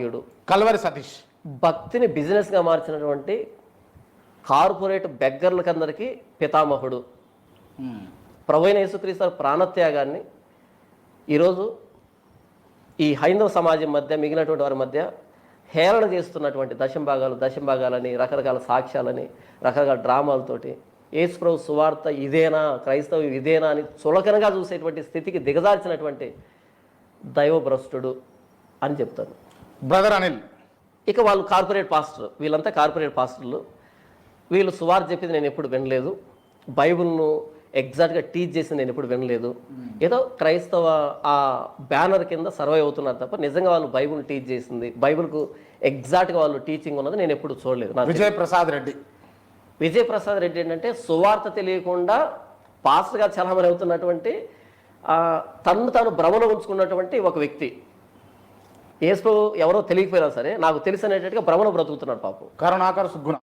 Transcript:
దుర్మార్గీయుడు Calvary Satish. భక్తిని బిజినెస్గా మార్చినటువంటి corporate బెగ్గర్లకందరికీ పితామహుడు. ప్రభైన యేసుక్రీస్తు ప్రాణత్యాగాన్ని ఈరోజు ఈ హైందవ సమాజం మధ్య మిగిలినటువంటి వారి మధ్య హేళన చేస్తున్నటువంటి దశంభాగాలు దశంభాగాలని రకరకాల సాక్ష్యాలని రకరకాల డ్రామాలతోటి యేసుప్రభు సువార్త ఇదేనా క్రైస్తవం ఇదేనా అని చులకనగా చూసేటువంటి స్థితికి దిగజార్చినటువంటి దైవభ్రష్టుడు అని చెప్తాను. బ్రదర్ అనిల్. ఇక వాళ్ళు కార్పొరేట్ పాస్టర్ వీళ్ళంతా కార్పొరేట్ పాస్టర్లు. వీళ్ళు సువార్ చెప్పింది నేను ఎప్పుడు వినలేదు. బైబిల్ను ఎగ్జాక్ట్గా టీచ్ చేసింది నేను ఎప్పుడు వినలేదు. ఏదో క్రైస్తవ ఆ బ్యానర్ కింద సర్వైవ్ అవుతున్నారు తప్ప నిజంగా వాళ్ళు బైబిల్ టీచ్ చేసింది బైబిల్కు ఎగ్జాక్ట్గా వాళ్ళు టీచింగ్ ఉన్నది నేను ఎప్పుడు చూడలేదు. విజయ్ ప్రసాద్ రెడ్డి. విజయ్ ప్రసాద్ రెడ్డి ఏంటంటే సువార్త తెలియకుండా పాస్టర్గా చలామణి అవుతున్నటువంటి ఆ, తన్ను తాను భ్రమలో ఉంచుకున్నటువంటి ఒక వ్యక్తి. ఏసు ఎవరో తెలియకపోయినా సరే నాకు తెలిసి అనేటట్టుగా భ్రమణ బ్రతుకుతున్నాడు పాపం. కరుణాకర్ సుగ్గుణ.